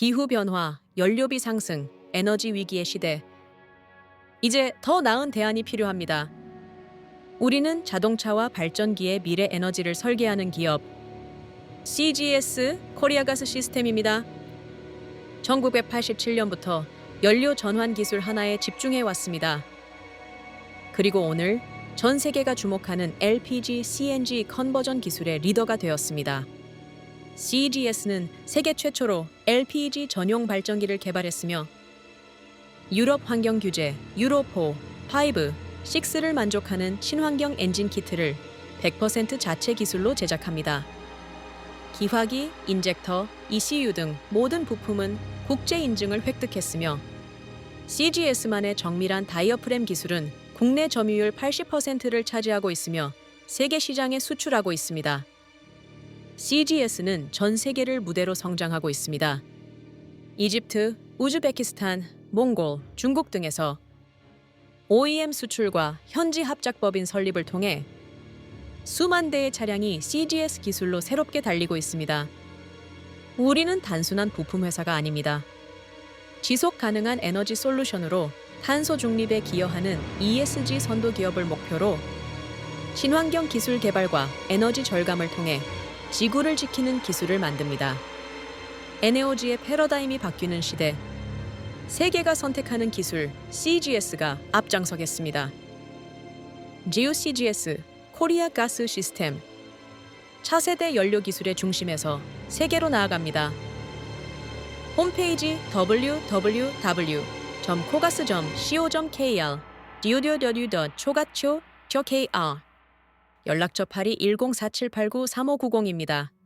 기후 변화, 연료비 상승, 에너지 위기의 시대. 이제 더 나은 대안이 필요합니다. 우리는 자동차와 발전기의 미래 에너지를 설계하는 기업 CGS 코리아 가스 시스템입니다. 1987년부터 연료 전환 기술 하나에 집중해 왔습니다. 그리고 오늘 전 세계가 주목하는 LPG, CNG 컨버전 기술의 리더가 되었습니다. CGS는 세계 최초로 LPG 전용 발전기를 개발했으며 유럽 환경 규제 유로4, 5, 6를 만족하는 친환경 엔진 키트를 100% 자체 기술로 제작합니다. 기화기, 인젝터, ECU 등 모든 부품은 국제 인증을 획득했으며 CGS만의 정밀한 다이어프램 기술은 국내 점유율 80%를 차지하고 있으며 세계 시장에 수출하고 있습니다. CGS는 전 세계를 무대로 성장하고 있습니다. 이집트, 우즈베키스탄, 몽골, 중국 등에서 OEM 수출과 현지 합작법인 설립을 통해 수만 대의 차량이 CGS 기술로 새롭게 달리고 있습니다. 우리는 단순한 부품 회사가 아닙니다. 지속 가능한 에너지 솔루션으로 탄소 중립에 기여하는 ESG 선도 기업을 목표로 친환경 기술 개발과 에너지 절감을 통해 지구를 지키는 기술을 만듭니다. 에네오지의 패러다임이 바뀌는 시대, 세계가 선택하는 기술 CGS가 앞장서겠습니다. GeoCGS 코리아 가스 시스템 차세대 연료 기술의 중심에서 세계로 나아갑니다. 홈페이지 www.cogas.co.kr www.chogatcho.kr 연락처 821047893590입니다.